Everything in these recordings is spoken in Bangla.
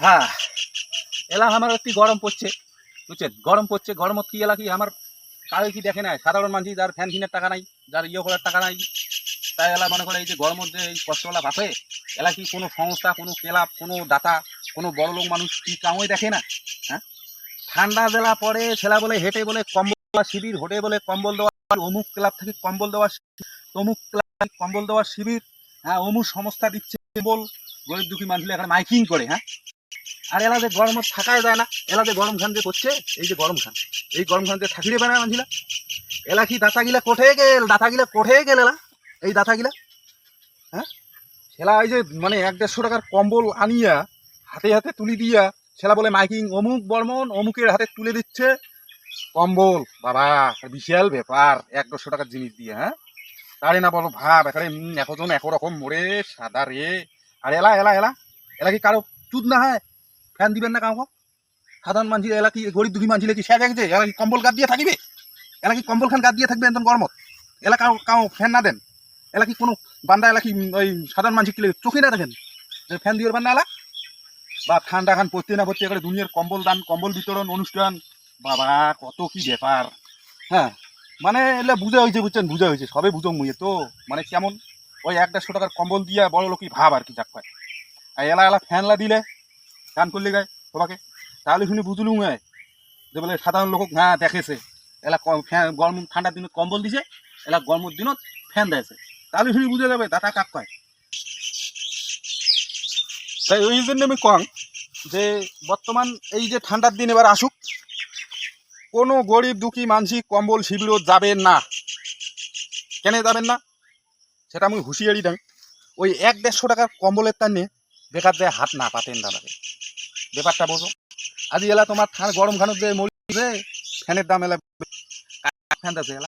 হ্যাঁ। এলা আমার একটি গরম পড়ছে, বুঝছেন? গরম পড়ছে গরমত কি এলা কি আমার কারও কি দেখে নাই? সাধারণ মানুষ যার ফ্যান কিনার টাকা নাই, যার ইয়ে করার টাকা নাই, তাই এলা মনে করে এই যে গরমের যে এই কষ্টওয়ালা ভাবে এলা কি কোনো সংস্থা, কোনো ক্লাব, কোনো দাতা, কোনো বড় লোক মানুষ কি কামই দেখে না? হ্যাঁ? ঠান্ডা জেলা পরে ছেলা বলে হেঁটে বলে কম্বল দেওয়া শিবির হোটে বলে কম্বল দেওয়া অমুক ক্লাব থেকে কম্বল দেওয়া তমুক ক্লাব কম্বল দেওয়ার শিবির হ্যাঁ অমুক সংস্থা দিচ্ছে কম্বল, গরিব দুঃখী মানুষগুলো এখানে মাইকিং করে হ্যাঁ? আর এলা যে গরমত থাকাই যায় না। এলা যে গরম খান যে করছে এই যে গরম খান এই গরম খান যে থাকিলে পারে না মানুষগুলা এলা কি দাতা গিলা কোঠে গেল দাতা গিলা কোঠে গেল এলা এই দাতা গিলা হ্যাঁ? ছেলা এই যে মানে এক দেড়শো টাকার কম্বল আনিয়া হাতে হাতে তুলি দিয়া ছেলা বলে মাইকিং অমুক বর্মন অমুকের হাতে তুলে দিচ্ছে কম্বল। বাবা বিশাল ব্যাপার এক দেড়শো টাকার জিনিস দিয়ে হ্যাঁ? তারে না বলো ভাব এখানে উম, একজন একরকম মোড়ে সাদা রে। আর এলা এলা এলা এলা কি কারও চুদ না হয়? ফ্যান দিবেন না কাউকে? সাধারণ মানুষ এলা কি গরিব দুঃখী মানুষ কি শেখ যে এলা কি কম্বল গাদ দিয়ে থাকিবে? এলা কি কম্বল খান গাদ দিয়ে থাকবে একদম গরমত? এলা কাউ ফ্যান না দেন? এলা কি কোনো বান্দা এলা কি ওই সাধারণ মানুষ কি চোখে না দেখেন? যে ফ্যান দিয়ে বান্দা এলা বা ঠান্ডা খান পড়তে না পড়তে এখানে দুনিয়ার কম্বল দান, কম্বল বিতরণ অনুষ্ঠান। বাবা, কত কি ব্যাপার? হ্যাঁ মানে এলে বুঝা হয়েছে, বুঝছেন? বুঝা হয়েছে, সবে বুঝো মুয়ে তো। মানে কেমন? ওই এক দেড়শো টাকার কম্বল দিয়া বড় লোকই ভাব আর কি, যাক পায় আর এলা এলা ফ্যানলা দিলে গান করলে গায় তোমাকে তাহলে শুনে বুঝলুম হয় যে বলে সাধারণ লোক হ্যাঁ দেখেছে। এলা ফ্যান গরম ঠান্ডার দিনে কম্বল দিছে, এলা গরমের দিনত ফ্যান দিয়েছে। তাহলে শুনে বুঝে যাবে দাদা কাক কয়। তাই ওই জন্য আমি কম যে বর্তমান এই যে ঠান্ডার দিন এবার আসুক, কোনো গরিব দুঃখী মানসি কম্বল শিবিরও যাবে না। কেন যাবেন না? সেটা আমি হুঁশিয়ারি দেন ওই এক দেড়শো টাকার কম্বলের তার নিয়ে বেকার যায় হাত না পাতেন দাদাকে। ব্যাপারটা বোঝো। আজি এলা তোমার ঠান্ডা গরম খানো যে মরিছে ফ্যানের দাম এলা ফ্যান আছে এলা।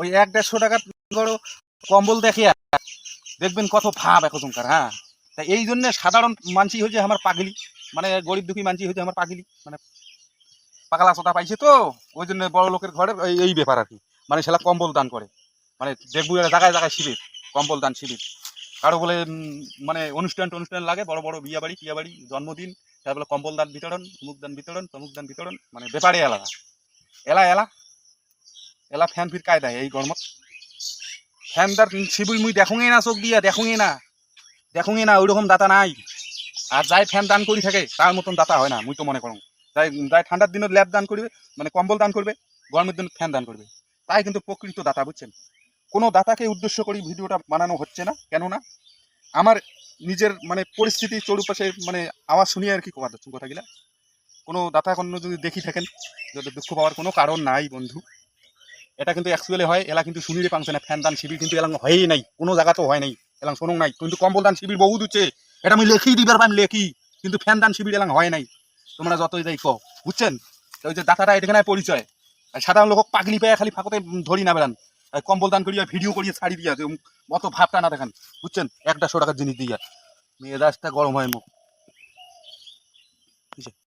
ওই এক দেড়শো টাকার বড় কম্বল দেখে দেখবেন কত ভাব এখনকার হ্যাঁ। তা এই জন্য সাধারণ মানসি হয়েছে আমার পাগলি মানে গরিব দুঃখী মানসি হয়েছে আমার পাগলি মানে পাগলা চোতা পাইছে তো, ওই জন্য বড় লোকের ঘরে এই ব্যাপার আর কি। মানে সেটা কম্বল দান করে। মানে দেখব জায়গায় জায়গায় শিবির, কম্বল দান শিবির। কারও বলে মানে অনুষ্ঠান টনুষ্ঠান লাগে, বড় বড় বিয়ে বাড়ি, টিয়া বাড়ি, জন্মদিন, তারপরে কম্বল দান বিতরণ মুখ দান বিতরণ, তমুক দান বিতরণ মানে ব্যাপারে আলাদা। এলা এলা। এলা ফ্যান ফির কায়দায় এই গরমত। ফ্যান দার শিবির মুই দেখুঙে না, চোখ দিয়া দেখুঙে না। দেখুঙে না, ওইরকম দাতা নাই। আর যাই ফ্যান দান করি থাকে, তার মতন দাতা হয় না, মুই তো মনে করো যাই যাই ঠান্ডার দিনত ল্যাব দান করবে মানে কম্বল দান করবে, গরমের দিনত ফ্যান দান করবে। তাই কিন্তু প্রকৃত দাতা, বুঝছেন? কোনো দাতাকে উদ্দেশ্য করি ভিডিওটা বানানো হচ্ছে না, কেননা আমার নিজের মানে পরিস্থিতি চৌপাশে মানে আওয়াজ শুনিয়ে আর কি কথা কথাগুলা। কোনো দাতা কোনো যদি দেখি থাকেন যদি দুঃখ পাওয়ার কোনো কারণ নাই বন্ধু, এটা কিন্তু অ্যাকচুয়ালি হয়, এলা কিন্তু শুনিলে পাংছে না, ফ্যান দান শিবির কিন্তু এলাম হয়েই নাই, কোনো জায়গাতেও হয় নাই এলাম শোনো নাই, কিন্তু কম্বল দান শিবির বহু দিচ্ছে এটা আমি লেখি দিবার আমি লেখি, কিন্তু ফ্যান দান শিবির এলাম হয় নাই, তোমরা যতই যাই কও বুঝছেন ওই যে দাতাটা এখানে পরিচয় সাধারণ লোক পাগলি পেয়ে খালি ফাঁকতে ধরি না বেড়ান। কম্বল দান করিয়া, ভিডিও করিয়া ছাড়ি দিয়া অত ভাবটা না দেখেন, বুঝছেন? একটা শো টাকার জিনিস দিয়া। মেয়ে রাস্তা গরম হয় মুখ।